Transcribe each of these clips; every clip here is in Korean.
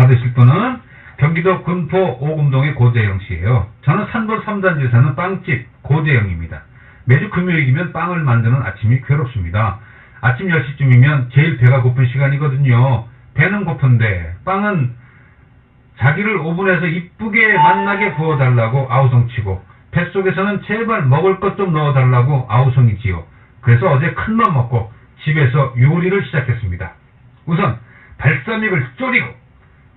받으실 분은 경기도 군포 오금동의 고재영 씨예요. 저는 산도 3단지에 사는 빵집 고재영입니다. 매주 금요일이면 빵을 만드는 아침이 괴롭습니다. 아침 10시쯤이면 제일 배가 고픈 시간이거든요. 배는 고픈데 빵은 자기를 오븐에서 이쁘게 만나게 구워달라고 아우성치고 뱃속에서는 제발 먹을 것 좀 넣어달라고 아우성이지요. 그래서 어제 큰맘 먹고 집에서 요리를 시작했습니다. 우선 발사믹을 졸이고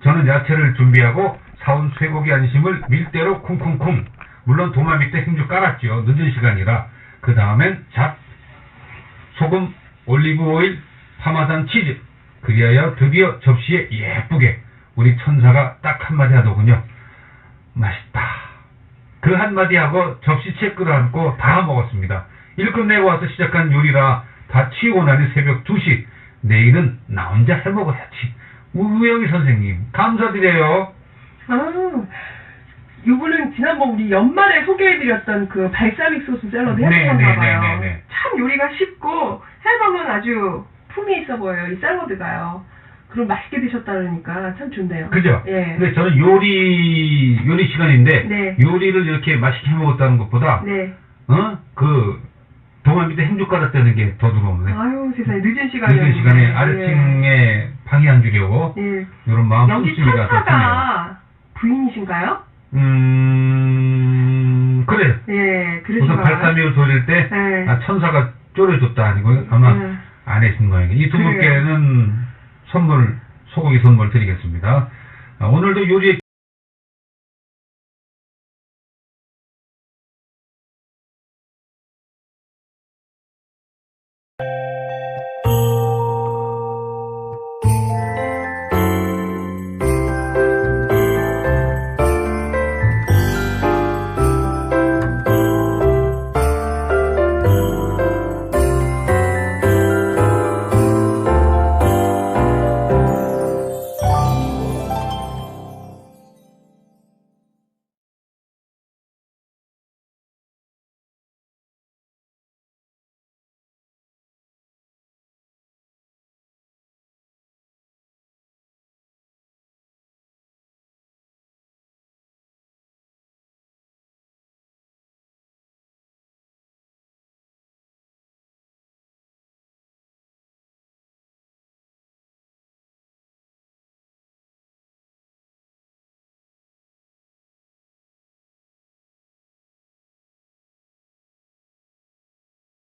저는 야채를 준비하고 사온 쇠고기 안심을 밀대로 쿵쿵쿵 물론 도마 밑에 힘좀 깔았지요. 늦은 시간이라 그 다음엔 잡, 소금, 올리브 오일, 파마산 치즈 그리하여 드디어 접시에 예쁘게 우리 천사가 딱 한마디 하더군요. 맛있다. 그 한마디 하고 접시 채 끌어안고 다 먹었습니다. 일 끝내고 와서 시작한 요리라 다 치우고 나니 새벽 2시. 내일은 나 혼자 해먹어야지. 우영희 선생님, 감사드려요. 아, 요거는 지난번 우리 연말에 소개해드렸던 그 발사믹 소스 샐러드 네, 해보셨나 네, 봐요. 네, 네, 네. 참 요리가 쉽고 해보면 아주 품이 있어 보여요. 이 샐러드가요. 그럼 맛있게 드셨다 그러니까 참 좋네요. 그죠? 예. 근데 저는 요리, 요리 시간인데, 네. 요리를 이렇게 맛있게 해 먹었다는 것보다, 네. 어? 그, 도마 밑에 행주 깔았다는 게 더 들어오네. 아유 세상에 늦은 시간에. 늦은 시간에 아래층에 방해 안 주려고, 예. 이런 마음 여기 씀씀이가. 천사가 부인이신가요? 음, 그래. 예, 우선 그러시구나. 발사믹을 돌릴 때, 네. 아, 천사가 쪼려줬다 아니고, 아마 네. 아내신 모양이에요. 이 두 그래요. 분께는 선물, 소고기 선물 드리겠습니다. 아, 오늘도 요리에 you